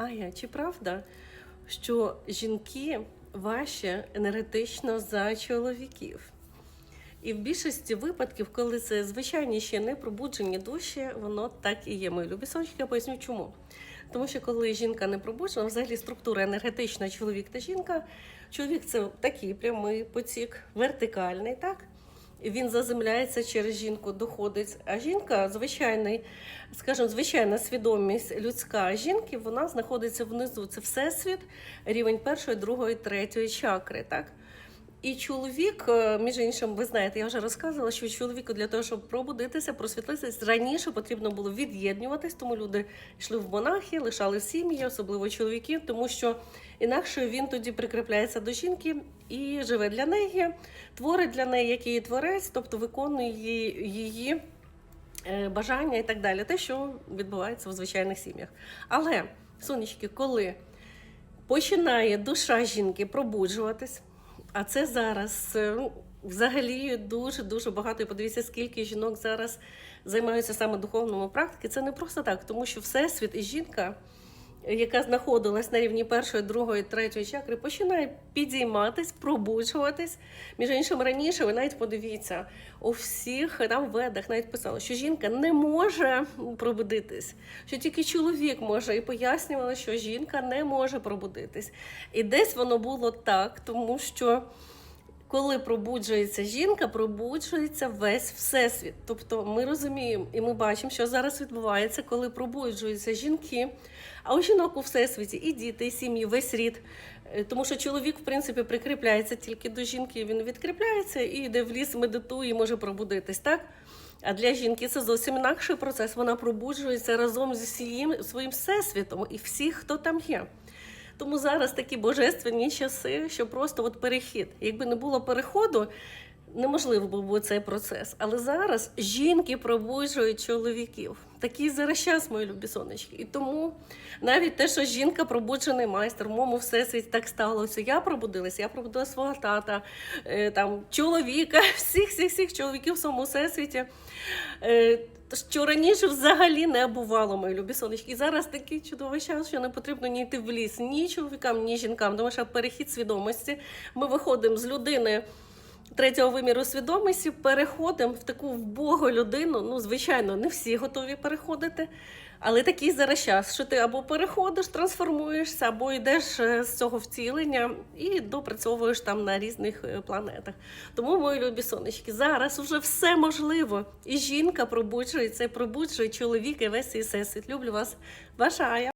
Ая, чи правда, що жінки важче енергетично за чоловіків? І в більшості випадків, коли це звичайні ще не пробуджені душі, воно так і є. Мої любі сонечки, я поясню чому. Тому що коли жінка не пробуджена, взагалі структура енергетична чоловік та жінка, чоловік це такий прямий потік, вертикальний, так? Він заземляється через жінку, доходить. А жінка, звичайний, скажімо, звичайна свідомість людська жінки, вона знаходиться внизу. Це всесвіт, рівень першої, другої, третьої чакри. Так? І чоловік, е, між іншим, ви знаєте, я вже розказувала, що чоловіку для того, щоб пробудитися, просвітлитися, раніше потрібно було від'єднуватись, тому люди йшли в монахи, лишали сім'ї, особливо чоловіків, тому що інакше він тоді прикріпляється до жінки і живе для неї, творить для неї, як її творець, тобто виконує її. її е, Бажання і так далі, те, що відбувається в звичайних сім'ях. Але, сонечки, коли починає душа жінки пробуджуватись, а це зараз е, ну, взагалі дуже дуже багато. І подивіться, скільки жінок зараз займаються саме духовними практики. Це не просто так, тому що всесвіт і жінка, яка знаходилась на рівні першої, другої, третьої чакри, починає підійматись, пробуджуватись. Між іншим, раніше ви навіть подивіться, у всіх там ведах навіть писало, що жінка не може пробудитись, що тільки чоловік може, і пояснювали, що жінка не може пробудитись. І десь воно було так, тому що. Коли пробуджується жінка, пробуджується весь всесвіт. Тобто ми розуміємо і ми бачимо, що зараз відбувається, коли пробуджуються жінки, а у жінок у всесвіті і діти, і сім'ї, весь рід. Е, Тому що чоловік, в принципі, прикріпляється тільки до жінки, він відкріпляється і йде в ліс, медитує може пробудитись, так? А для жінки це зовсім інакший процес. Вона пробуджується разом зі всім своїм всесвітом і всіх, хто там є. Тому зараз такі божественні часи, що просто от перехід. Якби не було переходу, неможливо був цей процес. Але зараз жінки пробуджують чоловіків. Такий зараз час, мої любі сонечки. І тому навіть те, що жінка пробуджений майстер, в моєму всесвіті так сталося. Я пробудилася, я пробудила свого тата, е, там чоловіка, всіх, всіх, всіх чоловіків в своєму всесвіті. Що раніше взагалі не бувало, мої любі сонечки. І зараз такий чудовий час, що не потрібно ні йти в ліс, ні чоловікам, ні жінкам, тому що перехід свідомості. Ми виходимо з людини третього виміру свідомості, переходимо в таку вбогу людину. Ну, звичайно, не всі готові переходити. Але такий зараз час, що ти або переходиш, трансформуєшся, або йдеш е, з цього втілення і допрацьовуєш там на різних е, планетах. Тому, мої любі сонечки, зараз вже все можливо. І жінка пробуджується, і пробуджує чоловік і весь і всесвіт. Люблю вас. Ваша Ая.